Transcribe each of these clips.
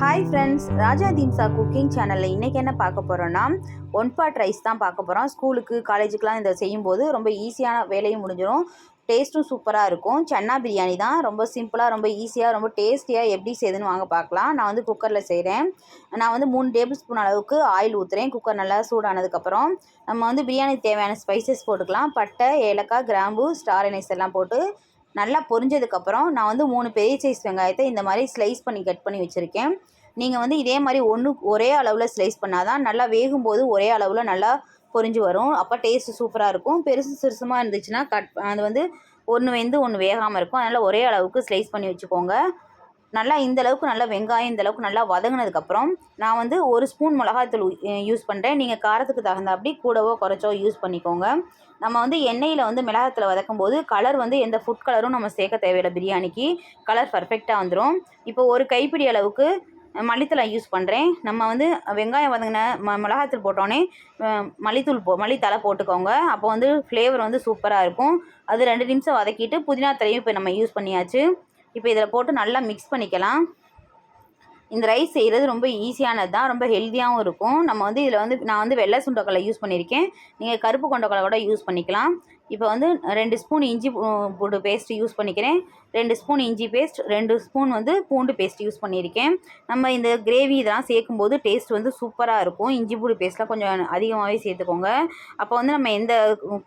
Hi friends Raja தீம்சா cooking சேனலில் இன்றைக்கி என்ன பார்க்க போகிறோன்னா ஒன் பாட் ரைஸ் தான் பார்க்க போகிறோம் ஸ்கூலுக்கு காலேஜுக்கெலாம் இதை செய்யும்போது ரொம்ப ஈஸியான வேலையும் முடிஞ்சிடும். டேஸ்ட்டும் சூப்பராக இருக்கும். சன்னா பிரியாணி தான் ரொம்ப சிம்பிளாக ரொம்ப ஈஸியாக ரொம்ப டேஸ்டியாக எப்படி செய்யுதுன்னு வாங்க பார்க்கலாம். நான் வந்து குக்கரில் செய்கிறேன் நான் வந்து மூணு டேபிள் ஸ்பூன் அளவுக்கு ஆயில் ஊற்றுறேன் குக்கர் நல்லா சூடானதுக்கப்புறம் நம்ம வந்து பிரியாணிக்கு தேவையான ஸ்பைசஸ் போட்டுக்கலாம். பட்டை ஏலக்காய் கிராம்பு ஸ்டார் எனைஸ் எல்லாம் போட்டு நல்லா பொரிஞ்சதுக்கப்புறம் நான் வந்து மூணு பெரிய சைஸ் வெங்காயத்தை இந்த மாதிரி ஸ்லைஸ் பண்ணி கட் பண்ணி வச்சுருக்கேன். நீங்கள் வந்து இதே மாதிரி ஒன்று ஒரே அளவில் ஸ்லைஸ் பண்ணால் தான் நல்லா வேகும்போது ஒரே அளவில் நல்லா பொரிஞ்சு வரும். அப்போ டேஸ்ட்டு சூப்பராக இருக்கும். பெருசு சிறுசுமாக இருந்துச்சுன்னா கட் அது வந்து ஒன்று வெந்து ஒன்று வேகாமல் இருக்கும். அதனால் ஒரே அளவுக்கு ஸ்லைஸ் பண்ணி வச்சுக்கோங்க. நல்லா இந்த அளவுக்கு நல்லா வெங்காயம் இந்த அளவுக்கு நல்லா வதங்கினதுக்கப்புறம் நான் வந்து ஒரு ஸ்பூன் மிளகாய்த்தூள் யூஸ் பண்ணுறேன் நீங்கள் காரத்துக்கு தகுந்தாப்படி கூடவோ குறைச்சோ யூஸ் பண்ணிக்கோங்க. நம்ம வந்து எண்ணெயில் வந்து மிளகாத்தில் வதக்கும் போது கலர் வந்து எந்த ஃபுட் கலரும் நம்ம சேர்க்க தேவையில்லை பிரியாணிக்கு. கலர் பர்ஃபெக்டாக வந்துடும் இப்போ ஒரு கைப்பிடி அளவுக்கு மல்லித்தலை யூஸ் பண்ணுறேன் நம்ம வந்து வெங்காயம் வதங்கின ம மிளகாத்தூள் போட்டோன்னே மல்லித்தூள் போ மல்லித்தலை போட்டுக்கோங்க. அப்போ வந்து ஃப்ளேவர் வந்து சூப்பராக இருக்கும். அது ரெண்டு நிமிஷம் வதக்கிட்டு புதினா தலையும் இப்போ நம்ம யூஸ் பண்ணியாச்சு. இப்போ இதில் போட்டு நல்லா மிக்ஸ் பண்ணிக்கலாம். இந்த ரைஸ் செய்கிறது ரொம்ப ஈஸியானது தான் ரொம்ப ஹெல்த்தியாகவும் இருக்கும். நம்ம வந்து இதில் வந்து நான் வந்து வெள்ளை சுண்டக்கடலை யூஸ் பண்ணியிருக்கேன். நீங்கள் கருப்பு கொண்டக்கடலை கூட யூஸ் பண்ணிக்கலாம். இப்போ வந்து ரெண்டு ஸ்பூன் இஞ்சி பூண்டு பேஸ்ட் யூஸ் பண்ணிக்கிறேன். ரெண்டு ஸ்பூன் இஞ்சி பேஸ்ட் ரெண்டு ஸ்பூன் வந்து பூண்டு பேஸ்ட் யூஸ் பண்ணியிருக்கேன். நம்ம இந்த கிரேவி இதெல்லாம் சேர்க்கும்போது டேஸ்ட் வந்து சூப்பராக இருக்கும். இஞ்சி பூண்டு பேஸ்ட்லாம் கொஞ்சம் அதிகமாகவே சேர்த்துக்கோங்க. அப்போ வந்து நம்ம எந்த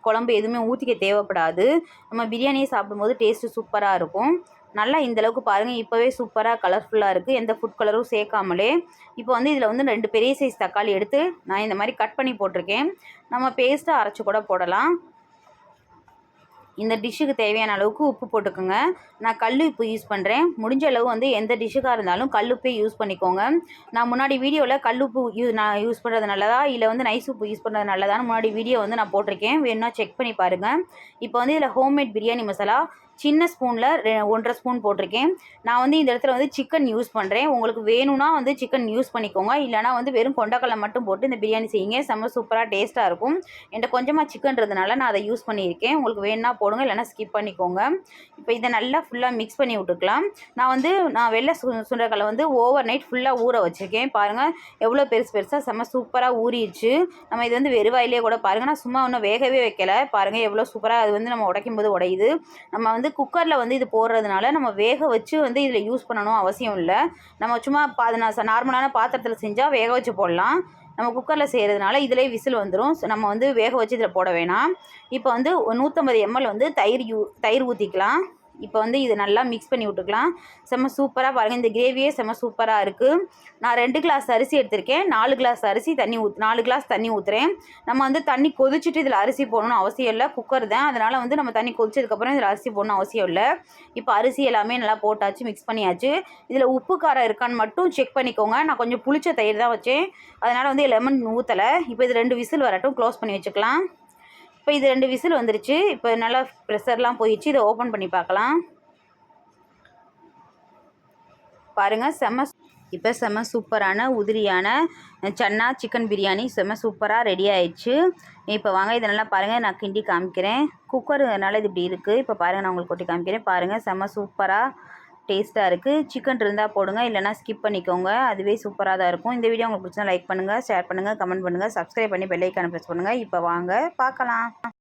குழம்பு எதுவுமே ஊற்றிக்க தேவைப்படாது. நம்ம பிரியாணியை சாப்பிடும்போது டேஸ்ட்டு சூப்பராக இருக்கும். நல்லா இந்தளவுக்கு பாருங்கள் இப்போவே சூப்பராக கலர்ஃபுல்லாக இருக்குது எந்த ஃபுட் கலரும் சேர்க்காமலே. இப்போ வந்து இதில் வந்து ரெண்டு பெரிய சைஸ் தக்காளி எடுத்து நான் இந்த மாதிரி கட் பண்ணி போட்டிருக்கேன். நம்ம பேஸ்ட்டாக அரைச்சி கூட போடலாம். இந்த டிஷ்ஷுக்கு தேவையான அளவுக்கு உப்பு போட்டுக்கோங்க. நான் கல் உப்பு யூஸ் பண்ணுறேன் முடிஞ்ச அளவு வந்து எந்த டிஷ்ஷுக்காக இருந்தாலும் கல் உப்பே யூஸ் பண்ணிக்கோங்க. நான் முன்னாடி வீடியோவில் கல் உப்பு யூ நான் யூஸ் பண்ணுறது நல்லதா? இல்லை வந்து நைஸ் உப்பு யூஸ் பண்ணுறது நல்லதான்னு முன்னாடி வீடியோ வந்து நான் போட்டிருக்கேன். வேணும்னா செக் பண்ணி பாருங்கள் இப்போ வந்து இதில் ஹோம்மேட் பிரியாணி மசாலா சின்ன ஸ்பூனில் ஒன்றரை ஸ்பூன் போட்டிருக்கேன். நான் வந்து இந்த இடத்துல வந்து சிக்கன் யூஸ் பண்ணுறேன் உங்களுக்கு வேணும்னா வந்து சிக்கன் யூஸ் பண்ணிக்கோங்க. இல்லைனா வந்து வெறும் கொண்டக்கடலை மட்டும் போட்டு இந்த பிரியாணி செய்யுங்க. செம்ம சூப்பராக டேஸ்ட்டாக இருக்கும். என்கிட்ட கொஞ்சமாக சிக்கன்றதுனால நான் அதை யூஸ் பண்ணியிருக்கேன். உங்களுக்கு வேணும்னா போடுங்க இல்லைனா ஸ்கிப் பண்ணிக்கோங்க. இப்போ இதை நல்லா ஃபுல்லாக மிக்ஸ் பண்ணி விட்டுக்கலாம். நான் வந்து நான் வெள்ளை சு சுண்டக்கடலை வந்து ஓவர் நைட் ஃபுல்லாக ஊற வச்சுருக்கேன். பாருங்கள் எவ்வளோ பெருசு பெருசாக செம்ம சூப்பராக ஊறிடுச்சு. நம்ம இது வந்து வெறுவாயிலே கூட பாருங்கள் நான் சும்மா ஒன்றும் வேகவே வைக்கலை. பாருங்கள் எவ்வளோ சூப்பராக அது வந்து நம்ம உடைக்கும் போது உடையுது. நம்ம வந்து வந்து குக்கரில் வந்து இது போடுறதுனால நம்ம வேக வச்சு வந்து இதில் யூஸ் பண்ணணும் அவசியம் இல்லை. நம்ம சும்மா பா நார்மலான பாத்திரத்தில் செஞ்சால் வேக வச்சு போடலாம். நம்ம குக்கரில் செய்கிறதுனால இதிலே விசில் வந்துடும் நம்ம வந்து வேக வச்சு இதில் போட வேணாம். இப்போ வந்து நூற்றம்பது எம்எல் வந்து தயிர் யூ தயிர் ஊற்றிக்கலாம் இப்போ வந்து இது நல்லா மிக்ஸ் பண்ணி விட்டுக்கலாம். செம்ம சூப்பராக பாருங்கள் இந்த கிரேவியே செம்ம சூப்பராக இருக்குது நான் ரெண்டு கிளாஸ் அரிசி எடுத்திருக்கேன். நாலு கிளாஸ் அரிசி தண்ணி ஊத் நாலு கிளாஸ் தண்ணி ஊற்றுறேன் நம்ம வந்து தண்ணி கொதிச்சுட்டு இதில் அரிசி போடணும்னு அவசியம் இல்லை. குக்கர் தான். அதனால் வந்து நம்ம தண்ணி கொதிச்சதுக்கப்புறம் இதில் அரிசி போடணும் அவசியம் இல்லை. இப்போ அரிசி எல்லாமே நல்லா போட்டாச்சு மிக்ஸ் பண்ணியாச்சு. இதில் உப்பு காரம் இருக்கான்னு மட்டும் செக் பண்ணிக்கோங்க. நான் கொஞ்சம் புளிச்ச தயிர் தான் வச்சேன். அதனால் வந்து லெமன் ஊற்றலை இப்போ இது ரெண்டு விசில் வரட்டும். க்ளோஸ் பண்ணி வச்சுக்கலாம். இப்போ இது ரெண்டு விசில் வந்துருச்சு. இப்போ நல்லா ப்ரெஷர்லாம் போயிடுச்சு. இதை ஓப்பன் பண்ணி பார்க்கலாம். பாருங்கள் செம்ம இப்போ செம்ம சூப்பரான உதிரியான சன்னா சிக்கன் பிரியாணி செம்ம சூப்பராக ரெடி ஆயிடுச்சு. இப்போ வாங்க இதை நல்லா பாருங்கள் நான் கிண்டி காமிக்கிறேன். குக்கர் இது இப்படி இருக்குது இப்போ பாருங்கள் நான் உங்களுக்கு கொட்டி காமிக்கிறேன். பாருங்கள் செம்ம சூப்பராக டேஸ்ட்டாக இருக்குது சிக்கன் இருந்தால் போடுங்க இல்லைனா ஸ்கிப் பண்ணிக்கோங்க. அதுவே சூப்பராக தான் இருக்கும். இந்த வீடியோ உங்களுக்கு பிடிச்சா லைக் பண்ணுங்கள் ஷேர் பண்ணுங்கள் கமெண்ட் பண்ணுங்கள் சப்ஸ்கிரைப் பண்ணி பெல்லைக்கான ப்ரெஸ் பண்ணுங்கள் இப்போ வாங்க பார்க்கலாம்.